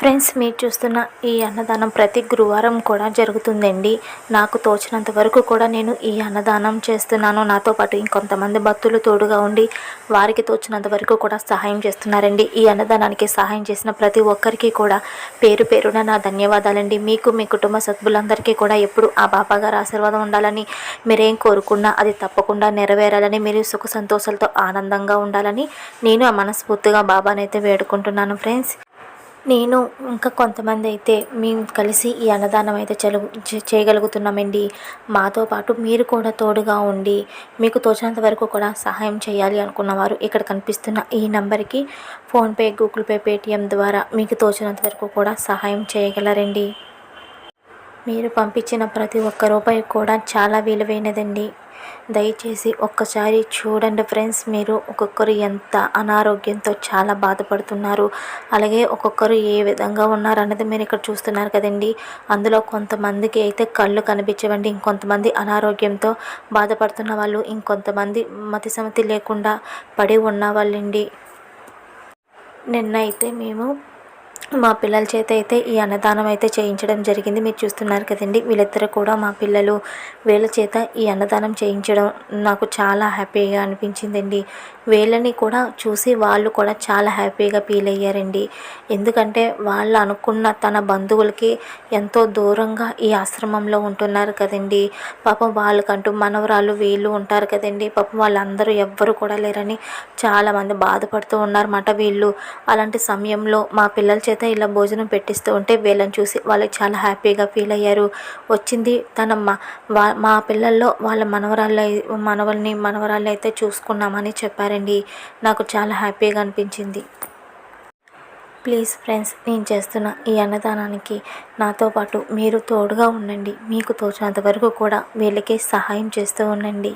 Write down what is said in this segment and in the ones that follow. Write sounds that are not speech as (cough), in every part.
Friends మీరు చూస్తున్న ఈ అన్నదానం ప్రతి గురువారం కూడా జరుగుతుందండి. నాకు తోచినంత వరకు కూడా నేను ఈ అన్నదానం చేస్తున్నాను. నాతో పాటు ఇంకొంతమంది భక్తులు తోడుగా ఉండి వారికి తోచినంత వరకు కూడా సహాయం చేస్తున్నారండి. ఈ అన్నదానానికి సహాయం చేసిన ప్రతి ఒక్కరికి కూడా పేరు పేరున నా ధన్యవాదాలండి. మీకు మీ కుటుంబ సభ్యులందరికీ కూడా ఎప్పుడు ఆ బాబాగారు ఆశీర్వాదం ఉండాలని మీరేం కోరుకున్నా అది తప్పకుండా నెరవేరాలని మీరు సుఖ సంతోషాలతో ఆనందంగా ఉండాలని నేను ఆ మనస్ఫూర్తిగా బాబానైతే వేడుకుంటున్నాను ఫ్రెండ్స్. నేను ఇంకా కొంతమంది అయితే మేము కలిసి ఈ అన్నదానం అయితే చెలుగు చేయగలుగుతున్నామండి. మాతో పాటు మీరు కూడా తోడుగా ఉండి మీకు తోచినంత వరకు కూడా సహాయం చేయాలి అనుకున్నవారు ఇక్కడ కనిపిస్తున్న ఈ నెంబర్కి ఫోన్పే గూగుల్ పే పేటిఎం ద్వారా మీకు తోచినంత వరకు కూడా సహాయం చేయగలరండి. మీరు పంపించిన ప్రతి ఒక్క రూపాయి కూడా చాలా విలువైనదండి. దయచేసి ఒక్కసారి చూడండి ఫ్రెండ్స్ మీరు ఒక్కొక్కరు ఎంత అనారోగ్యంతో చాలా బాధపడుతున్నారు. అలాగే ఒక్కొక్కరు ఏ విధంగా ఉన్నారు అన్నది మీరు ఇక్కడ చూస్తున్నారు కదండి. అందులో కొంతమందికి అయితే కళ్ళు కనిపించవండి ఇంకొంతమంది అనారోగ్యంతో బాధపడుతున్న వాళ్ళు ఇంకొంతమంది మతి సమతి లేకుండా పడి ఉన్న వాళ్ళండి. నిన్న అయితే మేము మా పిల్లల చేత అయితే ఈ అన్నదానం అయితే చేయించడం జరిగింది. మీరు చూస్తున్నారు కదండి వీళ్ళిద్దరు కూడా మా పిల్లలు వీళ్ళ చేత ఈ అన్నదానం చేయించడం నాకు చాలా హ్యాపీగా అనిపించిందండి. వీళ్ళని కూడా చూసి వాళ్ళు కూడా చాలా హ్యాపీగా ఫీల్ అయ్యారండి. ఎందుకంటే వాళ్ళు అనుకున్న తన బంధువులకి ఎంతో దూరంగా ఈ ఆశ్రమంలో ఉంటున్నారు కదండి. పాపం వాళ్ళకంటూ మనవరాలు వీళ్ళు ఉంటారు కదండి. పాపం వాళ్ళందరూ ఎవ్వరు కూడా లేరని చాలామంది బాధపడుతూ ఉన్నారన్నమాట వీళ్ళు. అలాంటి సమయంలో మా పిల్లల చేత ఇలా భోజనం పెట్టిస్తూ ఉంటే వీళ్ళని చూసి వాళ్ళు చాలా హ్యాపీగా ఫీల్ అయ్యారు. వచ్చింది తన మా మా పిల్లల్లో వాళ్ళ మనవరాళ్ళ మనవల్ని మనవరాళ్ళు అయితే చూసుకున్నామని చెప్పారండి. నాకు చాలా హ్యాపీగా అనిపించింది. ప్లీజ్ ఫ్రెండ్స్ నేను చేస్తున్న ఈ అన్నదానానికి నాతో పాటు మీరు తోడుగా ఉండండి. మీకు తోచినంత వరకు కూడా వీళ్ళకి సహాయం చేస్తూ ఉండండి.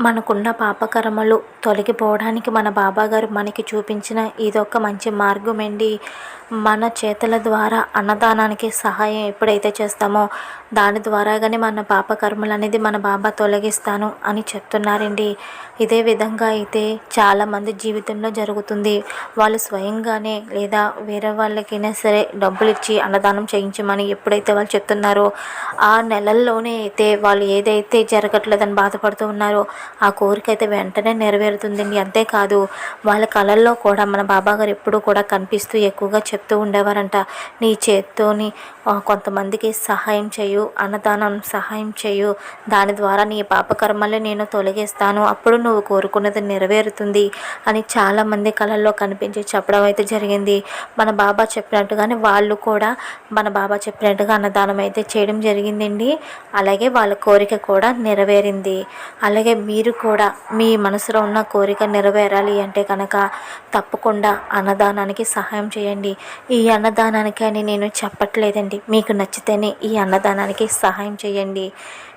మనకున్న పాపకర్మలు తొలగిపోవడానికి మన బాబాగారు మనకి చూపించిన ఇదొక మంచి మార్గం అండి మన చేతుల ద్వారా అన్నదానానికి సహాయం ఎప్పుడైతే చేస్తామో దాని ద్వారాగానే మన పాపకర్మలు అనేది మన బాబా తొలగిస్తాను అని చెప్తున్నారండి. ఇదే విధంగా అయితే చాలామంది జీవితంలో జరుగుతుంది. వాళ్ళు స్వయంగానే లేదా వేరే వాళ్ళకైనా సరే డబ్బులు ఇచ్చి అన్నదానం చేయించమని ఎప్పుడైతే వాళ్ళు చెప్తున్నారో ఆ నెలల్లోనే అయితే వాళ్ళు ఏదైతే జరగట్లేదని బాధపడుతూ ఉన్నారో ఆ కోరిక అయితే వెంటనే నెరవేరుతుందండి అంతేకాదు వాళ్ళ కళల్లో కూడా మన బాబాగారు ఎప్పుడూ కూడా కనిపిస్తూ ఎక్కువగా చెప్తూ ఉండేవారంట. నీ చేత్తోని కొంతమందికి సహాయం చేయు అన్నదానం సహాయం చేయు. దాని ద్వారా నీ పాపకర్మల్ని నేను తొలగిస్తాను. అప్పుడు నువ్వు కోరుకున్నది నెరవేరుతుంది అని చాలామంది కళల్లో కనిపించి చెప్పడం అయితే జరిగింది. మన బాబా చెప్పినట్టుగానే వాళ్ళు కూడా మన బాబా చెప్పినట్టుగా అన్నదానం అయితే చేయడం జరిగిందండి. అలాగే వాళ్ళ కోరిక కూడా నెరవేరింది. అలాగే మీరు మీరు కూడా మీ మనసులో ఉన్న కోరిక నెరవేరాలి అంటే కనుక తప్పకుండా అన్నదానానికి సహాయం చేయండి. ఈ అన్నదానానికి అని నేను చెప్పట్లేదండి. మీకు నచ్చితేనే ఈ అన్నదానానికి సహాయం చేయండి.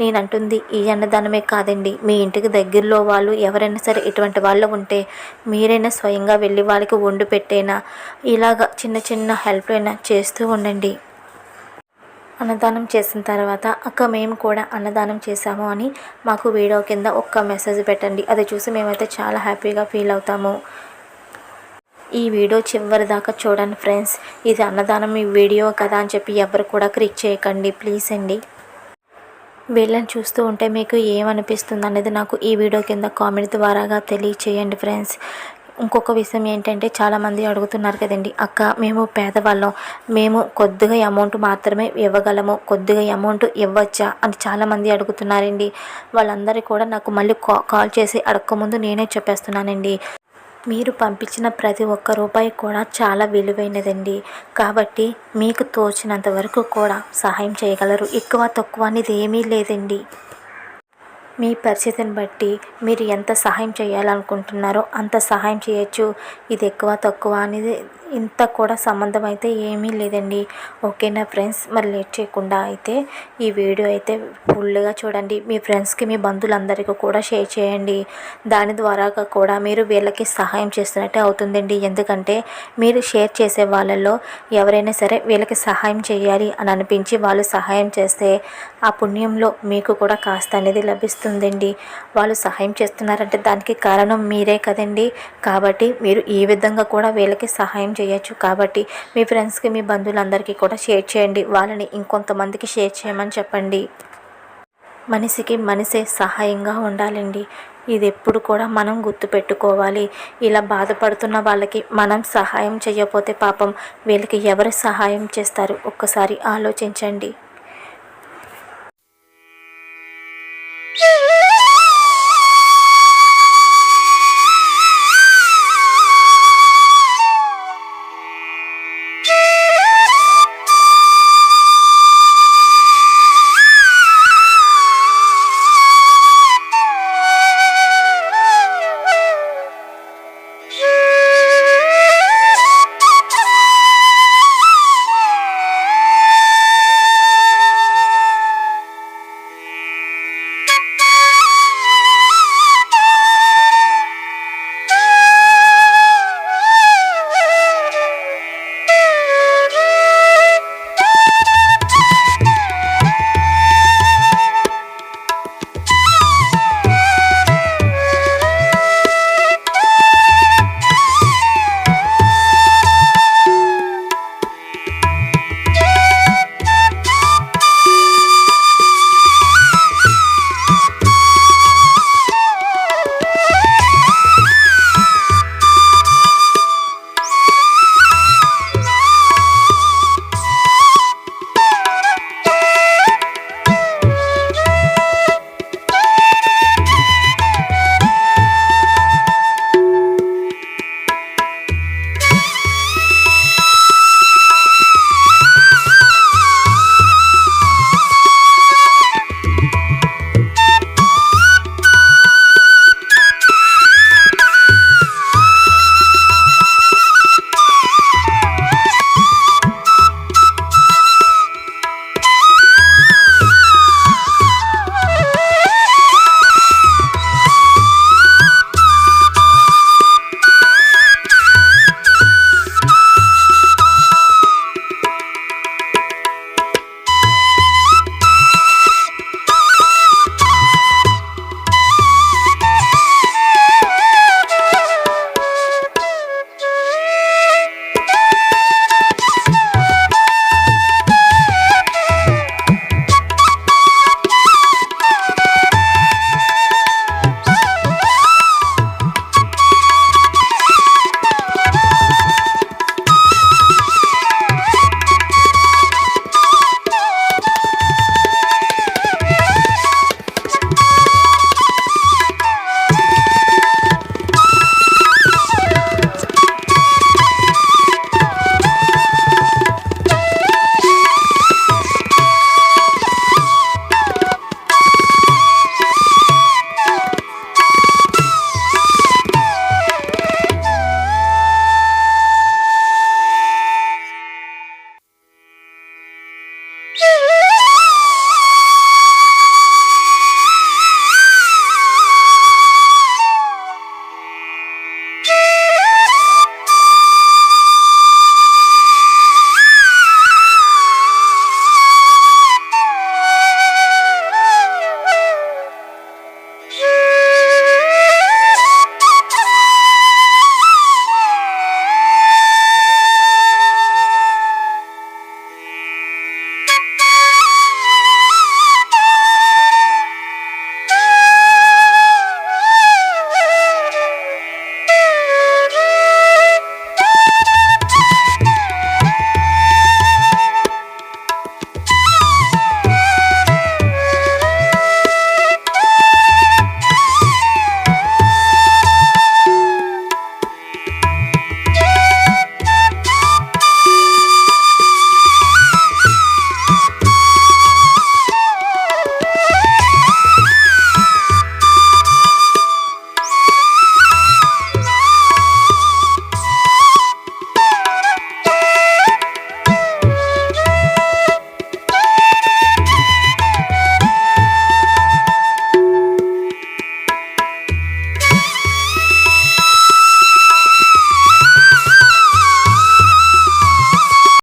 నేను అంటుంది ఈ అన్నదానమే కాదండి. మీ ఇంటికి దగ్గరలో వాళ్ళు ఎవరైనా సరే ఇటువంటి వాళ్ళు ఉంటే మీరైనా స్వయంగా వెళ్ళి వాళ్ళకి వండు పెట్టైనా ఇలాగ చిన్న చిన్న హెల్ప్ అయినా చేస్తూ ఉండండి. అన్నదానం చేసిన తర్వాత అక్క మేము కూడా అన్నదానం చేశాము అని మాకు వీడియో కింద ఒక్క మెసేజ్ పెట్టండి. అది చూసి మేమైతే చాలా హ్యాపీగా ఫీల్ అవుతాము. ఈ వీడియో చివరి దాకా చూడండి ఫ్రెండ్స్. ఇది అన్నదానం ఈ వీడియో కదా అని చెప్పి ఎవరు కూడా క్లిక్ చేయకండి. ప్లీజ్ అండి. వీళ్ళని చూస్తూ ఉంటే మీకు ఏమనిపిస్తుంది అనేది నాకు ఈ వీడియో కింద కామెంట్ ద్వారాగా తెలియచేయండి ఫ్రెండ్స్. ఇంకొక విషయం ఏంటంటే చాలామంది అడుగుతున్నారు కదండి అక్క మేము పేదవాళ్ళం మేము కొద్దిగా అమౌంట్ మాత్రమే ఇవ్వగలము కొద్దిగా అమౌంట్ ఇవ్వచ్చా? అని చాలామంది అడుగుతున్నారండి. వాళ్ళందరూ కూడా నాకు మళ్ళీ కాల్ చేసి అడగకముందు నేనే చెప్పేస్తున్నానండి. మీరు పంపించిన ప్రతి ఒక్క రూపాయి కూడా చాలా విలువైనదండి. కాబట్టి మీకు తోచినంత వరకు కూడా సహాయం చేయగలరు. ఎక్కువ తక్కువ అనేది ఏమీ లేదండి. మీ పరిస్థితిని బట్టి మీరు ఎంత సహాయం చేయాలనుకుంటున్నారో అంత సహాయం చేయొచ్చు. ఇది ఎక్కువ తక్కువ అనేది ఇంత కూడా సంబంధం అయితే ఏమీ లేదండి. ఓకేనా ఫ్రెండ్స్? మరి లేట్ చేయకుండా అయితే ఈ వీడియో అయితే ఫుల్గా చూడండి. మీ ఫ్రెండ్స్కి మీ బంధువులందరికీ కూడా షేర్ చేయండి. దాని ద్వారా కూడా మీరు వీళ్ళకి సహాయం చేస్తున్నట్టే అవుతుందండి. ఎందుకంటే మీరు షేర్ చేసే వాళ్ళల్లో ఎవరైనా సరే వీళ్ళకి సహాయం చేయాలి అని అనిపించి వాళ్ళు సహాయం చేస్తే ఆ పుణ్యంలో మీకు కూడా కాస్త అనేది లభిస్తుంది. లభిస్తుందండి వాళ్ళు సహాయం చేస్తున్నారంటే దానికి కారణం మీరే కదండి. కాబట్టి మీరు ఈ విధంగా కూడా వీళ్ళకి సహాయం చేయొచ్చు. కాబట్టి మీ ఫ్రెండ్స్కి మీ బంధువులందరికీ కూడా షేర్ చేయండి. వాళ్ళని ఇంకొంతమందికి షేర్ చేయమని చెప్పండి. మనిషికి మనిషే సహాయంగా ఉండాలండి. ఇది ఎప్పుడు కూడా మనం గుర్తుపెట్టుకోవాలి ఇలా బాధపడుతున్న వాళ్ళకి మనం సహాయం చేయకపోతే పాపం వీళ్ళకి ఎవరు సహాయం చేస్తారు? ఒక్కసారి ఆలోచించండి. Yeah. (laughs)